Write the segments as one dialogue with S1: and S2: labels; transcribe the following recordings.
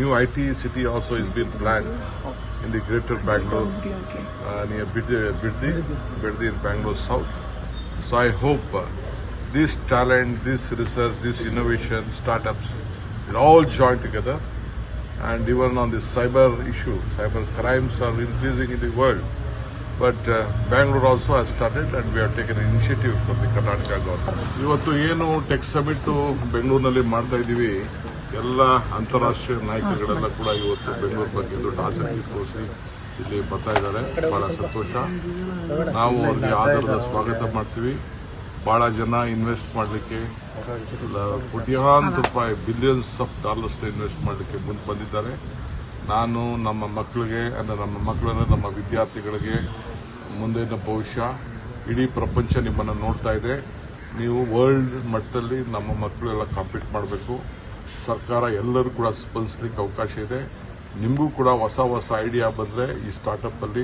S1: new IT city also is being planned in the greater Bangalore, uh, near Biddi, Biddi, Biddi in Bangalore South. So I hope uh, this talent, this research, this innovation, startups will all join together. And even on this cyber issue, cyber crimes are increasing in the world. But uh, Bangalore also has started and we have taken an initiative from the Karnataka government. ಇವತ್ತು ಏನು tech summit ಬೆಂಗಳೂರಿನಲ್ಲಿ ಮಾಡ್ತಾ ಇದ್ದೀವಿ ಎಲ್ಲ ಅಂತಾರಾಷ್ಟ್ರೀಯ ನಾಯಕರುಗಳೆಲ್ಲ ಕೂಡ ಇವತ್ತು ಬೆಂಗಳೂರು ಬಗ್ಗೆ ದೊಡ್ಡ ಆಸಕ್ತಿ ತೋರಿಸಿ ಇಲ್ಲಿ ಬರ್ತಾ ಇದ್ದಾರೆ. ಬಹಳ ಸಂತೋಷ. ನಾವು ಅವ್ರಿಗೆ ಆಧಾರದ ಸ್ವಾಗತ ಮಾಡ್ತೀವಿ. ಬಹಳ ಜನ ಇನ್ವೆಸ್ಟ್ ಮಾಡಲಿಕ್ಕೆ ಕೋಟ್ಯಾಂತ ರೂಪಾಯಿ ಬಿಲಿಯನ್ಸ್ ಆಫ್ ಡಾಲರ್ಸ್ ಇನ್ವೆಸ್ಟ್ ಮಾಡಲಿಕ್ಕೆ ಮುಂದೆ ಬಂದಿದ್ದಾರೆ. ನಾನು ನಮ್ಮ ಮಕ್ಕಳಿಗೆ, ಅಂದರೆ ನಮ್ಮ ಮಕ್ಕಳನ್ನ ನಮ್ಮ ವಿದ್ಯಾರ್ಥಿಗಳಿಗೆ ಮುಂದಿನ ಭವಿಷ್ಯ, ಇಡೀ ಪ್ರಪಂಚ ನಿಮ್ಮನ್ನು ನೋಡ್ತಾ ಇದೆ. ನೀವು ವರ್ಲ್ಡ್ ಮಟ್ಟದಲ್ಲಿ ನಮ್ಮ ಮಕ್ಕಳೆಲ್ಲ ಕಾಂಪೀಟ್ ಮಾಡಬೇಕು. ಸರ್ಕಾರ ಎಲ್ಲರೂ ಕೂಡ ಸ್ಪಂದಿಸಲಿಕ್ಕೆ ಅವಕಾಶ ಇದೆ. ನಿಮಗೂ ಕೂಡ ಹೊಸ ಹೊಸ ಐಡಿಯಾ ಬಂದರೆ ಈ ಸ್ಟಾರ್ಟಪ್ಪಲ್ಲಿ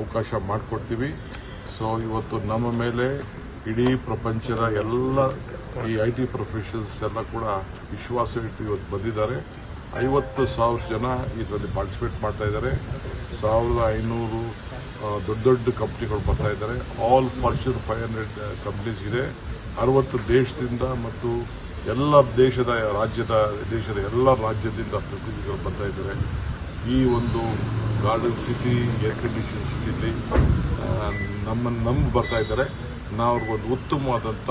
S1: ಅವಕಾಶ ಮಾಡಿಕೊಡ್ತೀವಿ. ಸೊ ಇವತ್ತು ನಮ್ಮ ಮೇಲೆ ಇಡೀ ಪ್ರಪಂಚದ ಎಲ್ಲ ಈ ಐ ಟಿ ಪ್ರೊಫೆಷನ್ಸ್ ಎಲ್ಲ ಕೂಡ ವಿಶ್ವಾಸ ಇಟ್ಟು ಇವತ್ತು ಬಂದಿದ್ದಾರೆ. ಐವತ್ತು ಸಾವಿರ ಜನ ಇದರಲ್ಲಿ ಪಾರ್ಟಿಸಿಪೇಟ್ ಮಾಡ್ತಾ ಇದ್ದಾರೆ. ಸಾವಿರದ ಐನೂರು ದೊಡ್ಡ ದೊಡ್ಡ ಕಂಪ್ನಿಗಳು ಬರ್ತಾ ಇದ್ದಾರೆ. All Fortune five hundred companies ಇದೆ. ಅರವತ್ತು ದೇಶದಿಂದ ಮತ್ತು ಎಲ್ಲ ದೇಶದ ರಾಜ್ಯದ ದೇಶದ ಎಲ್ಲ ರಾಜ್ಯದಿಂದ ಪ್ರತಿನಿಧಿಗಳು ಬರ್ತಾ ಇದ್ದಾರೆ ಈ ಒಂದು ಗಾರ್ಡನ್ ಸಿಟಿ ಏರ್ ಕಂಡೀಷನ್ ಸಿಟಿಲಿ ನಮ್ಮನ್ನು ನಂಬಿ ಬರ್ತಾ ಇದ್ದಾರೆ ನಾವು ಅವ್ರಿಗೊಂದು ಉತ್ತಮವಾದಂಥ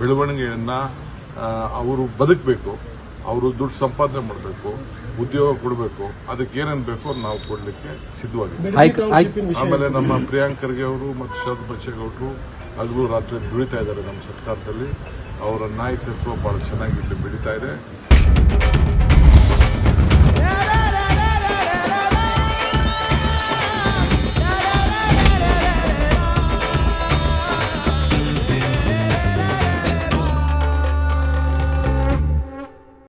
S1: ಬೆಳವಣಿಗೆಯನ್ನು ಅವರು ಬದುಕಬೇಕು. ಅವರು ದುಡ್ಡು ಸಂಪಾದನೆ ಮಾಡಬೇಕು ಉದ್ಯೋಗ ಕೊಡಬೇಕು. ಅದಕ್ಕೆ ಏನೇನು ಬೇಕೋ ನಾವು ಕೊಡಲಿಕ್ಕೆ ಸಿದ್ಧವಾಗಿದ್ದೀವಿ.
S2: ಹೈಕ್-
S1: ಆಮೇಲೆ ನಮ್ಮ ಪ್ರಿಯಾಂಕರ್ಗೆ ಅವರು ಮತ್ತು ಶರದ್ ಬಚ್ಚೇಗೌಡರು ಹಗಲು ರಾತ್ರಿ ದುಡಿತಾ ಇದ್ದಾರೆ ನಮ್ಮ ಸರ್ಕಾರದಲ್ಲಿ. ಅವರ ನಾಯಕತ್ವ ಭಾಳ ಚೆನ್ನಾಗಿ ಇಲ್ಲಿ ಬೆಳೀತಾ ಇದೆ.